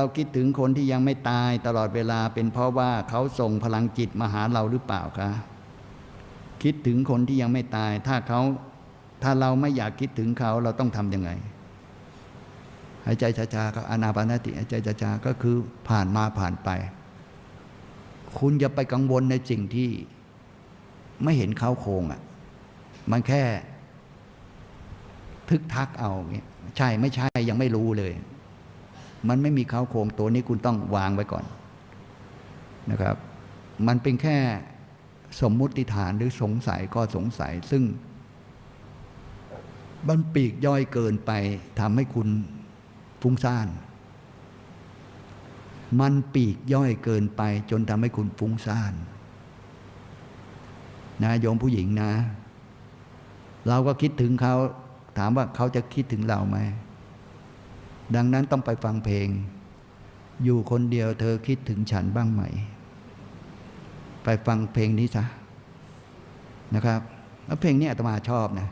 เราคิดถึงคนที่ยังไม่ตายตลอดเวลาเป็นเพราะว่าเขาส่งพลังจิตมาหาเราหรือเปล่าคะคิดถึงคนที่ยังไม่ตาย ถ้าเขาถ้าเราไม่อยากคิดถึงเขาเราต้องทำยังไง หายใจช้าๆก็อนาปานสติหายใจช้าๆก็คือผ่านมาผ่านไป คุณอย่าไปกังวลในสิ่งที่ไม่เห็นเขาโครงอะ มันแค่ ทึกทักเอาเนี่ยใช่ไม่ใช่ยังไม่รู้เลย มันไม่มีเขาโครงตัวนี้คุณต้องวางไว้ก่อนนะครับ มันเป็นแค่สมมุติฐานหรือสงสัยก็สงสัยซึ่งมันปีกย่อยเกินไปทำให้คุณฟุ้งซ่าน มันปีกย่อยเกินไป จนทำให้คุณฟุ้งซ่านนะโยมผู้หญิงนะ เราก็คิดถึงเขาถามว่าเขาจะคิดถึงเราไหม ดังนั้นต้องไปฟังเพลง อยู่คนเดียวเธอคิดถึงฉันบ้างไหม ไปฟังเพลงนี้ซะนะครับแล้วเพลงนี้อาตมาชอบนะ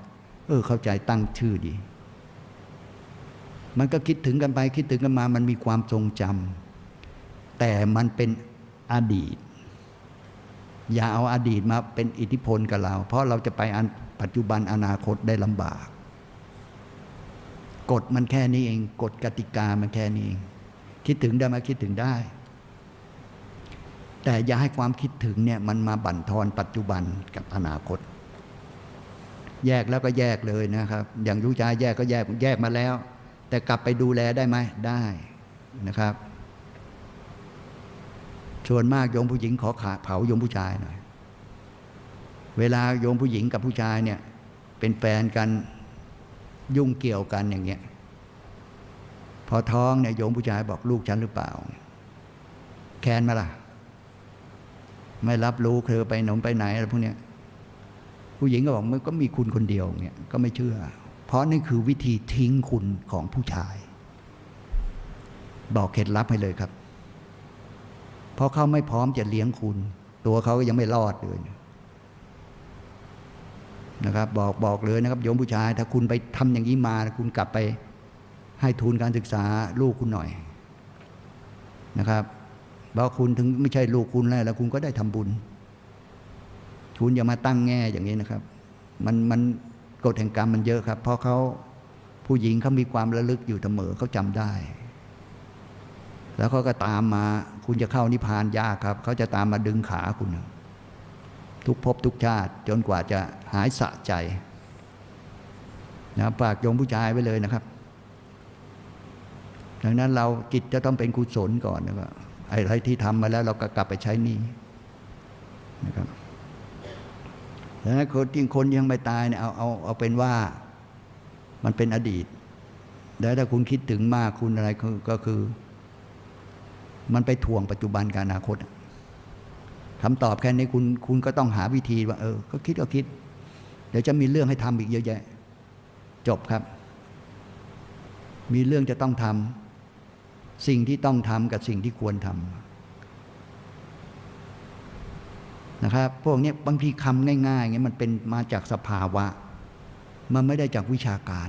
เออเข้าใจตั้งชื่อดี มันก็คิดถึงกันไปคิดถึงกันมา มันมีความทรงจำแต่มันเป็นอดีต อย่าเอาอาดีตมาเป็นอิทธิพลกับเรา เพราะเราจะไปอันปัจจุบันอนาคตได้ลำบาก กฎมันแค่นี้เองกฎกติกามันแค่นี้เองคิดถึงได้ไหมคิดถึงได้ แต่อย่าให้ความคิดถึงเนี่ยมันมาบั่นทอนปัจจุบันกับอนาคต แยกแล้วก็แยกเลยนะครับ อย่างรู้ใจแยกก็แยกแยกมาแล้ว แต่กลับไปดูแลได้ไหมได้นะครับส่วนมากโยมผู้หญิงขอขาเผาโยมผู้ชายหน่อย เวลาโยมผู้หญิงกับผู้ชายเนี่ย เป็นแฟนกัน ยุ่งเกี่ยวกันอย่างเงี้ยพอท้องเนี่ยโยมผู้ชายบอกลูกฉันหรือเปล่า แค้นมาล่ะ ไม่รับรู้เธอไปหนมไปไหนอะไรพวกเนี้ยผู้หญิงก็บอกมันก็มีคุณคนเดียวเงี้ยก็ไม่เชื่อ เพราะนี่คือวิธีทิ้งคุณของผู้ชาย บอกเคล็ดลับให้เลยครับ เพราะเขาไม่พร้อมจะเลี้ยงคุณ ตัวเขาก็ยังไม่รอดเลย นะครับ บอกบอกเลยนะครับโยมผู้ชาย ถ้าคุณไปทำอย่างนี้มา คุณกลับไปให้ทุนการศึกษาลูกคุณหน่อยนะครับเพราะคุณถึงไม่ใช่ลูกคุณแล้วแล้วคุณก็ได้ทำบุญ คุณอย่ามาตั้งแง่อย่างนี้นะครับ มันมันกฎแห่งกรรมมันเยอะครับ เพราะเขาผู้หญิงเขามีความระลึกอยู่เสมอเขาจำได้ แล้วเขาก็ตามมา คุณจะเข้านิพพานยากครับเขาจะตามมาดึงขาคุณ ทุกภพทุกชาติ จนกว่าจะหายสะใจนะฝากโยมผู้ชายไว้เลยนะครับ ดังนั้นเราจิตจะต้องเป็นกุศลก่อนนะครับอะไรที่ทำมาแล้วเราก็กลับไปใช้นี้นะครับดังนั้นคนที่คนยังไม่ตายเนี่ยเอาเอาเอาเป็นว่ามันเป็นอดีตแล้วถ้าคุณคิดถึงมากคุณอะไรก็คือ มันไปถ่วงปัจจุบันกับอนาคต คำตอบแค่นี้คุณคุณก็ต้องหาวิธีว่า เออ ก็คิดก็คิด เดี๋ยวจะมีเรื่องให้ทำอีกเยอะแยะ จบครับ มีเรื่องจะต้องทำสิ่งที่ต้องทำกับสิ่งที่ควรทำนะครับ พวกนี้บางทีคำง่ายๆเงี้ยมันเป็นมาจากสภาวะ มันไม่ได้จากวิชาการ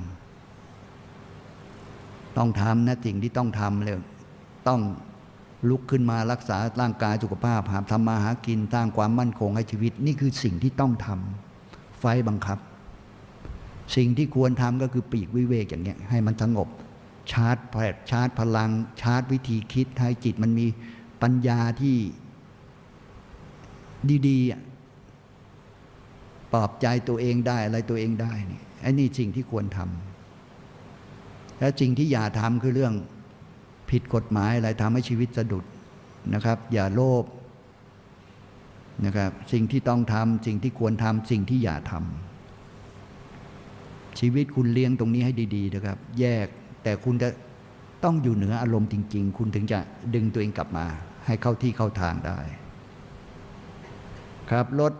ต้องทำนะสิ่งที่ต้องทำเลยต้อง ลุกขึ้นมารักษาร่างกายสุขภาพหาทำมาหากินสร้างความมั่นคงให้ชีวิต นี่คือสิ่งที่ต้องทำไฟบังคับ สิ่งที่ควรทำก็คือปีกวิเวกอย่างเงี้ยให้มันสงบ ชาร์จแผดชาร์จพลัง ชาร์จวิธีคิดให้จิตมันมีปัญญาที่ดีๆปลอบใจตัวเองได้อะไรตัวเองได้นี่ไอ้นี่สิ่งที่ควรทำและสิ่งที่อย่าทำคือเรื่อง ผิดกฎหมายอะไรทำให้ชีวิตสะดุดนะครับ อย่าโลภนะครับสิ่งที่ต้องทำสิ่งที่ควรทำสิ่งที่อย่าทำชีวิตคุณเลี้ยงตรงนี้ให้ดี ๆ นะครับ แยกแต่คุณจะต้องอยู่เหนืออารมณ์จริง ๆ คุณถึงจะดึงตัวเองกลับมา ให้เข้าที่เข้าทางได้ ครับรถ